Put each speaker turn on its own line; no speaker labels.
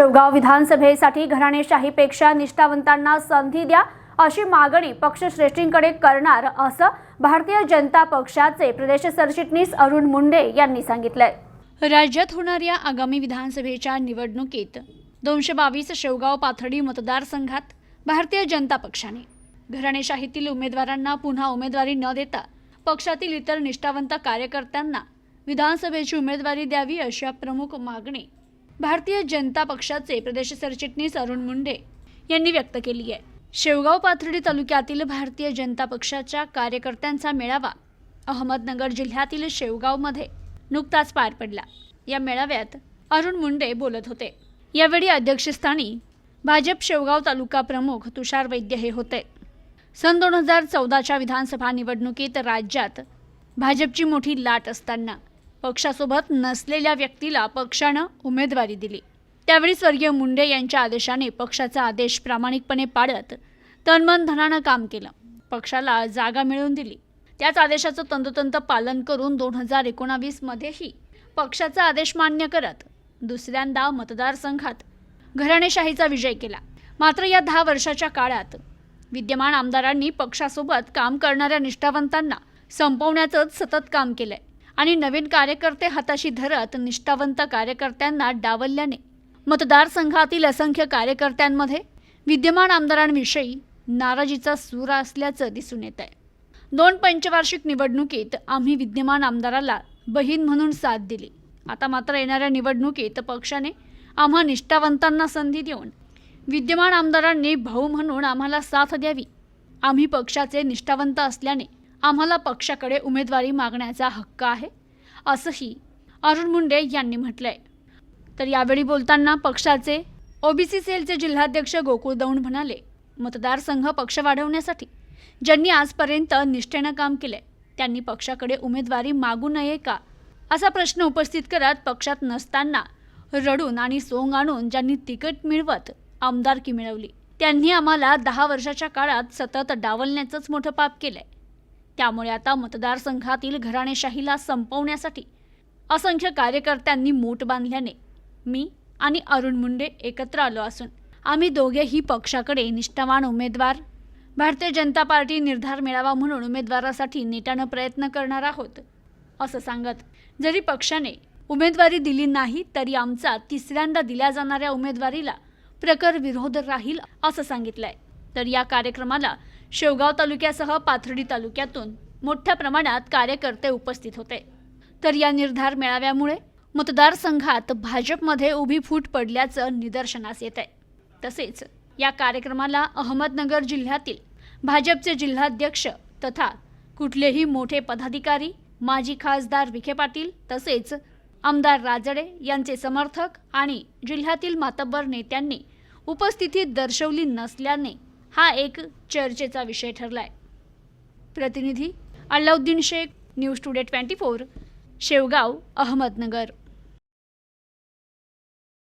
शेवगाव विधानसभेसाठी घराणेशाहीपेक्षा निष्ठावंतांना संधी द्या अशी मागणी पक्षश्रेष्ठींकडे करणार असं भारतीय जनता पक्षाचे प्रदेश सरचिटणीस अरुण मुंडे यांनी सांगितलंय. राज्यात होणाऱ्या आगामी विधानसभेच्या निवडणुकीत दोनशे बावीस शेवगाव पाथर्डी मतदारसंघात भारतीय जनता पक्षाने घराणेशाहीतील उमेदवारांना पुन्हा उमेदवारी न देता पक्षातील इतर निष्ठावंत कार्यकर्त्यांना विधानसभेची उमेदवारी द्यावी अशा प्रमुख मागणी भारतीय जनता पक्षाचे प्रदेश सरचिटणीस अरुण मुंडे यांनी व्यक्त केली आहे. शेवगाव पाथर्डी तालुक्यातील भारतीय जनता पक्षाच्या कार्यकर्त्यांचा मेळावा अहमदनगर जिल्ह्यातील शेवगावमध्ये नुकताच पार पडला. या मेळाव्यात अरुण मुंडे बोलत होते. यावेळी अध्यक्षस्थानी भाजप शेवगाव तालुका प्रमुख तुषार वैद्य हे होते. सन दोन हजार चौदाच्या विधानसभा निवडणुकीत राज्यात भाजपची मोठी लाट असताना पक्षासोबत नसलेल्या व्यक्तीला पक्षानं उमेदवारी दिली. त्यावेळी स्वर्गीय मुंडे यांच्या आदेशाने पक्षाचा आदेश प्रामाणिकपणे पाळत तनमन धनानं काम केलं. पक्षाला जागा मिळवून दिली. त्याच आदेशाचं तंतोतंत पालन करून दोन हजार एकोणावीसमध्येही पक्षाचा आदेश मान्य करत दुसऱ्यांदा मतदारसंघात घराणेशाहीचा विजय केला. मात्र या दहा वर्षाच्या काळात विद्यमान आमदारांनी पक्षासोबत काम करणाऱ्या निष्ठावंतांना संपवण्याचंच सतत काम केलंय. आणि नवीन कार्यकर्ते हाताशी धरत निष्ठावंत कार्यकर्त्यांना डावलल्याने मतदारसंघातील असंख्य कार्यकर्त्यांमध्ये विद्यमान आमदारांविषयी नाराजीचा सूर असल्याचं दिसून येत आहे दोन पंचवार्षिक निवडणुकीत आम्ही विद्यमान आमदाराला बहीण म्हणून साथ दिली. आता मात्र येणाऱ्या निवडणुकीत पक्षाने आम्हा निष्ठावंतांना संधी देऊन विद्यमान आमदारांनी भाऊ म्हणून आम्हाला साथ द्यावी. आम्ही पक्षाचे निष्ठावंत असल्याने आम्हाला पक्षाकडे उमेदवारी मागण्याचा हक्क आहे असंही अरुण मुंडे यांनी म्हटलंय. तर यावेळी बोलताना पक्षाचे ओबीसी सेलचे जिल्हाध्यक्ष गोकुळ दौंड म्हणाले मतदारसंघ पक्ष वाढवण्यासाठी ज्यांनी आजपर्यंत निष्ठेनं काम केलंय त्यांनी पक्षाकडे उमेदवारी मागू नये का? असा प्रश्न उपस्थित करत पक्षात नसताना रडून आणि सोंग आणून ज्यांनी तिकीट मिळवत आमदारकी मिळवली त्यांनी आम्हाला दहा वर्षाच्या काळात सतत डावलण्याचंच मोठं पाप केलंय. त्यामुळे आता मतदारसंघातील घराणेशाहीला संपवण्यासाठी असंख्य कार्यकर्त्यांनी मूठ बांधल्याने मी आणि अरुण मुंडे एकत्र आलो असून आम्ही दोघेही पक्षाकडे निष्ठावान उमेदवार भारतीय जनता पार्टी निर्धार मिळावा म्हणून उमेदवारासाठी नेटानं प्रयत्न करणार आहोत असं सांगत जरी पक्षाने उमेदवारी दिली नाही तरी आमचा तिसऱ्यांदा दिल्या जाणाऱ्या उमेदवारीला प्रखर विरोध राहील असं सांगितलंय. तर या कार्यक्रमाला शेवगाव तालुक्यासह पाथर्डी तालुक्यातून मोठ्या प्रमाणात कार्यकर्ते उपस्थित होते. तर या निर्धार मेळाव्यामुळे मतदारसंघात भाजपमध्ये उभी फूट पडल्याचं निदर्शनास येत आहे तसेच या कार्यक्रमाला अहमदनगर जिल्ह्यातील भाजपचे जिल्हाध्यक्ष तथा कुठलेही मोठे पदाधिकारी माजी खासदार विखे पाटील तसेच आमदार राजडे यांचे समर्थक आणि जिल्ह्यातील मातब्बर नेत्यांनी उपस्थिती दर्शवली नसल्याने हा एक चर्चेचा विषय ठरलाय. प्रतिनिधी Allauddin Shaikh news today twenty four Shevgaon Ahmednagar.